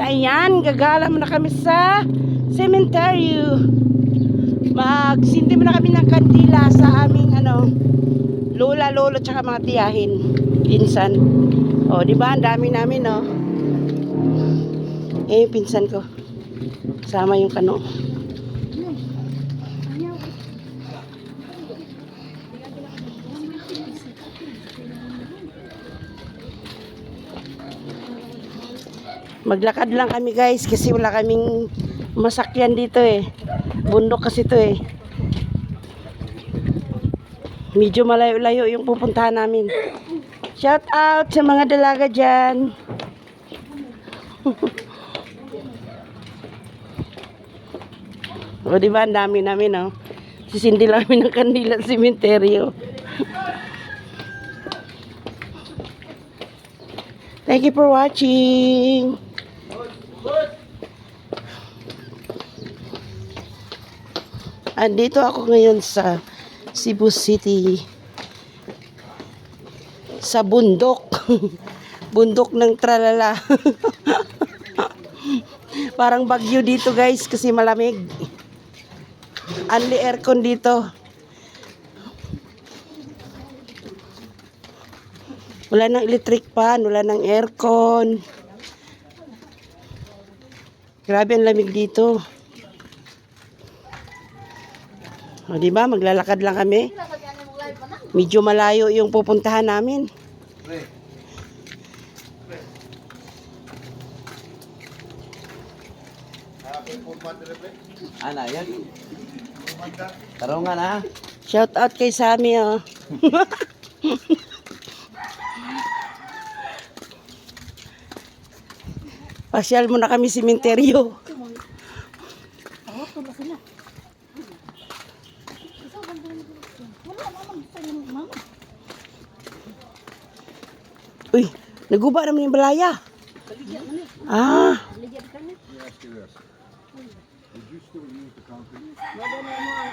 Ayan, gagala muna kami sa cemetery. Magsindi muna kami ng kandila sa aming ano, lola, lolo, tsaka mga tiyahin. Pinsan. O, di ba? Ang dami namin, no? Eh, pinsan ko. Kasama yung kano. Maglakad lang kami guys kasi wala kaming masakyan dito eh. Bundok kasi to eh. Medyo malayo-layo yung pupuntahan namin. Shout out sa mga dalaga dyan. o diba ang dami namin no? Sisindi lang kami ng kandila sa. Thank you for watching. Andito ako ngayon sa Cebu City. Sa bundok. bundok ng tralala. Parang bagyo dito guys kasi malamig. Only aircon dito. Wala nang electric fan, wala nang aircon. Grabe ang lamig dito. O, di ba? Maglalakad lang kami. Medyo malayo yung pupuntahan namin. Ana, yan. Tarungan ha. Shout out kay Sammy, oh. Pasyal muna kami simenteryo. Uy, naguba naman yung balaya. Ah,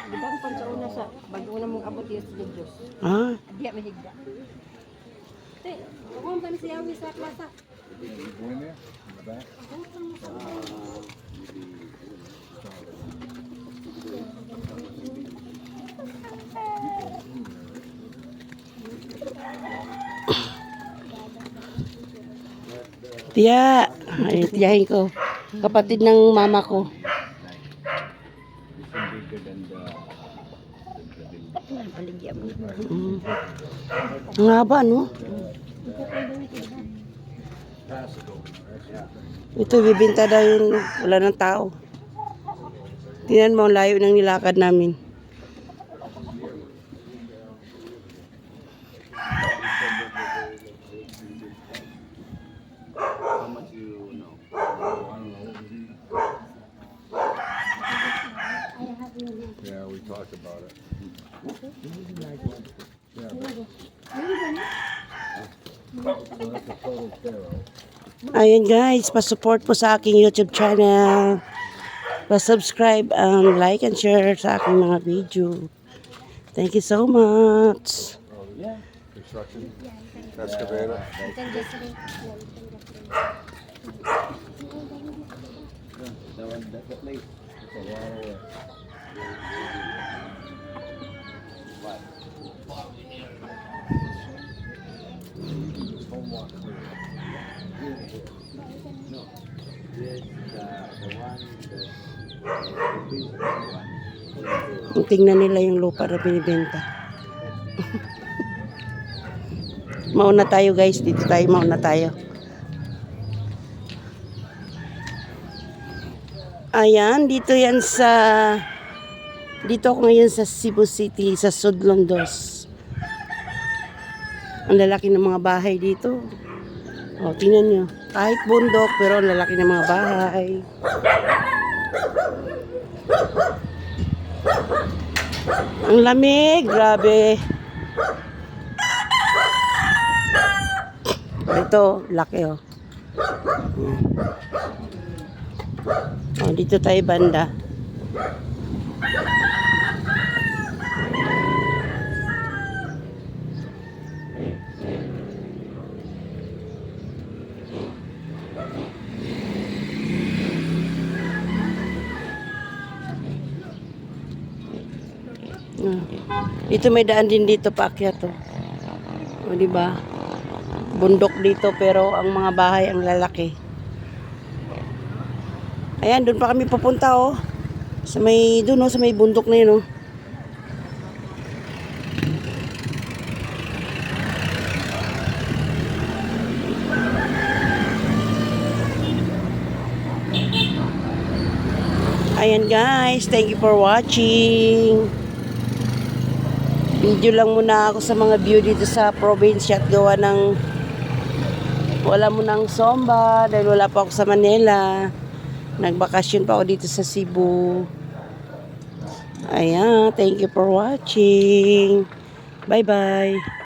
Dang pansauna sa bago na mong abot sa Diyos. ah. Diya mahigda. Te, huwag kami siya sa klasa. Tiya, ay tiyahin ko. Kapatid ng mama ko. Mm. Ang haba, no? Ito, bibinta daw yung wala ng tao. Tingnan mo, ang layo ng nilakad namin. Yeah, talked about it. Ayan guys, pa-support po sa aking YouTube channel. Pa-subscribe and like and share sa aking mga video. Thank you so much. Construction, excavator. That Tingnan nila yung lupa na binibenta. mauna tayo guys, dito tayo, mauna tayo. Ayan, dito yan sa dito ako ngayon sa Cebu City, sa Sudlondos. Ang lalaki ng mga bahay dito. O, tingnan nyo. Kahit bundok, pero ang lalaki ng mga bahay. Ang lamig, grabe. Ito, laki oh. Oh, dito tayo banda. Ah. Dito may daan din dito paakyat to. O di ba? Bundok dito pero ang mga bahay ang lalaki. Ayan, doon pa kami pupunta oh. Sa may doon oh, sa may bundok na yun oh. Ayan guys, thank you for watching. Video lang muna ako sa mga view dito sa probinsya at gawa ng wala mo ng somba dahil wala pa ako sa Manila. Nagbakasyon pa ako dito sa Cebu. Ayan, thank you for watching. Bye-bye.